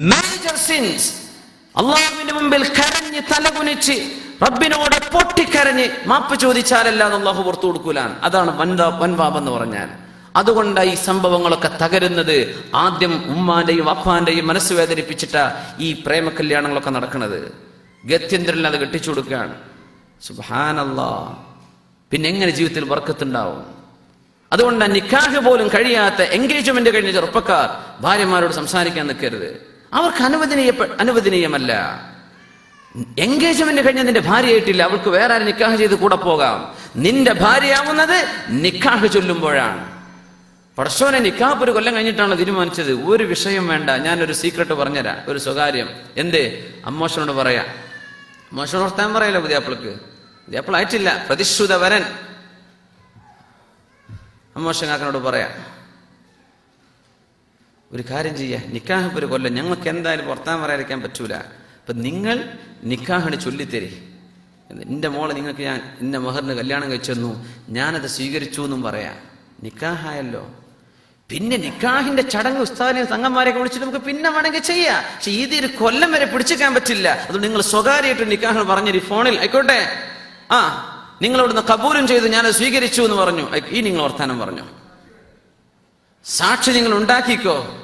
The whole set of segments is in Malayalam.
മേജർ സിൻസ് അള്ളാഹുവിന്റെ മുമ്പിൽ കരഞ്ഞ് തലകുനിച്ച് റബ്ബിനോട് പൊട്ടിക്കരഞ്ഞ് മാപ്പ് ചോദിച്ചാലല്ല അള്ളാഹു പുറത്തു കൊടുക്കൂലാണ്. അതാണ് വൻതാ വൻപാപം എന്ന് പറഞ്ഞാൽ. അതുകൊണ്ട് ഈ സംഭവങ്ങളൊക്കെ തകരുന്നത് ആദ്യം ഉമ്മാന്റെയും അപ്പാന്റെയും മനസ്സ് വേദനിപ്പിച്ചിട്ട ഈ പ്രേമ കല്യാണങ്ങളൊക്കെ നടക്കുന്നത്. ഗത്യന്തരല്ല അത് കെട്ടിച്ചു കൊടുക്കുകയാണ്. സുബാനല്ലാ പിന്നെ എങ്ങനെ ജീവിതത്തിൽ വർക്കത്തുണ്ടാവും അതുകൊണ്ട് നിക്കാഹ് പോലും കഴിയാത്ത എൻഗേജ്മെന്റ് കഴിഞ്ഞ ചെറുപ്പക്കാർ ഭാര്യമാരോട് സംസാരിക്കാൻ നിൽക്കരുത്. അവർക്ക് അനുവദനീയ അനുവദനീയമല്ല. എൻഗേജ്മെന്റ് കഴിഞ്ഞ നിന്റെ ഭാര്യയായിട്ടില്ല അവൾക്ക് വേറെ ആരും നിക്കാഹ് ചെയ്ത് കൂടെ പോകാം. നിന്റെ ഭാര്യയാവുന്നത് നിക്കാഹ് ചൊല്ലുമ്പോഴാണ്. പടശോനെ നിക്കാഹ് ഒരു കൊല്ലം കഴിഞ്ഞിട്ടാണ് തീരുമാനിച്ചത്? ഒരു വിഷയം വേണ്ട. ഞാനൊരു സീക്രട്ട് പറഞ്ഞുതരാം. ഒരു സ്വകാര്യം. എന്തേ? അമ്മോഷനോട് പറയാ. അമ്മോഷനോട് ഓർത്താൻ പറയല്ലോ പുതിയാപ്പിളക്ക്? പുതിയാപ്പിളായിട്ടില്ല. പ്രതിശ്രുത വരൻ അമ്മോഷങ്ങാക്കനോട് പറയാം. ഒരു കാര്യം ചെയ്യാ. നിക്കാഹ് ഒരു കൊല്ലം. ഞങ്ങൾക്ക് എന്തായാലും പുറത്താൻ പറയാതിരിക്കാൻ പറ്റൂല. അപ്പൊ നിങ്ങൾ നിക്കാഹിന് ചൊല്ലിത്തരി. എന്റെ മോളെ നിങ്ങൾക്ക് ഞാൻ എന്റെ മഹറിന് കല്യാണം കഴിച്ചെന്നു. ഞാനത് സ്വീകരിച്ചു എന്നും പറയാം. നിക്കാഹായല്ലോ. പിന്നെ നിക്കാഹിന്റെ ചടങ്ങ് ഉസ്താദിനെ സംഘന്മാരെയൊക്കെ വിളിച്ചിട്ട് നമുക്ക് പിന്നെ വേണമെങ്കിൽ ചെയ്യാം. പക്ഷെ ഇതൊരു കൊല്ലം വരെ പിടിച്ചേക്കാൻ പറ്റില്ല. അതുകൊണ്ട് നിങ്ങൾ സ്വകാര്യമായിട്ട് നിക്കാഹ് പറഞ്ഞൊരു ഫോണിൽ ആയിക്കോട്ടെ. ആ നിങ്ങളവിടുന്ന് കബൂലും ചെയ്ത് ഞാനത് സ്വീകരിച്ചു എന്ന് പറഞ്ഞു. ഈ നിങ്ങൾ വർത്താനം പറഞ്ഞു. സാക്ഷി നിങ്ങൾ ഉണ്ടാക്കിക്കോ.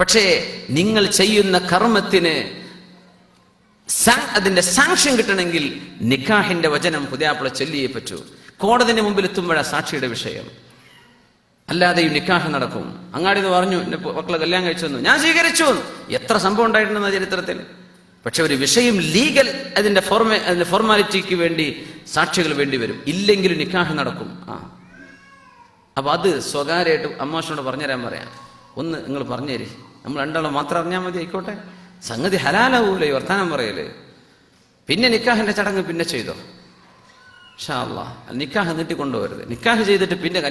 പക്ഷേ നിങ്ങൾ ചെയ്യുന്ന കർമ്മത്തിന് അതിന്റെ സാക്ഷ്യം കിട്ടണമെങ്കിൽ നിക്കാഹിന്റെ വചനം പുതിയാപ്പിള ചൊല്ലിയേ പറ്റൂ. കോടതിന്റെ മുമ്പിൽ എത്തുമ്പോഴാണ് സാക്ഷിയുടെ വിഷയം. അല്ലാതെ ഈ നിക്കാഹ് നടക്കും. അങ്ങാടി എന്ന് പറഞ്ഞു എന്റെ മക്കളെ കല്യാണം കഴിച്ചു വന്നു ഞാൻ സ്വീകരിച്ചു. എത്ര സംഭവം ഉണ്ടായിട്ടുണ്ടെന്ന ചരിത്രത്തിൽ? പക്ഷെ ഒരു വിഷയം ലീഗൽ അതിന്റെ ഫോർമ അതിന്റെ ഫോർമാലിറ്റിക്ക് വേണ്ടി സാക്ഷികൾ വേണ്ടി വരും. ഇല്ലെങ്കിൽ നിക്കാഹ് നടക്കും. ആ. അപ്പൊ അത് സ്വകാര്യമായിട്ട് അമ്മാഷനോട് പറഞ്ഞുതരാൻ പറയാം. ഒന്ന് നിങ്ങൾ പറഞ്ഞുതരി. നമ്മൾ രണ്ടാളും മാത്രം അറിഞ്ഞാൽ മതി ആയിക്കോട്ടെ. സംഗതി ഹലാലാവൂലേ വർത്താനം പറയൽ. പിന്നെ നിക്കാഹിന്റെ ചടങ്ങ് പിന്നെ ചെയ്തോ? ഷാ അള്ളാഹ് നിക്കാഹ് നീട്ടിക്കൊണ്ടുപോകരുത്. നിക്കാഹ് ചെയ്തിട്ട് പിന്നെ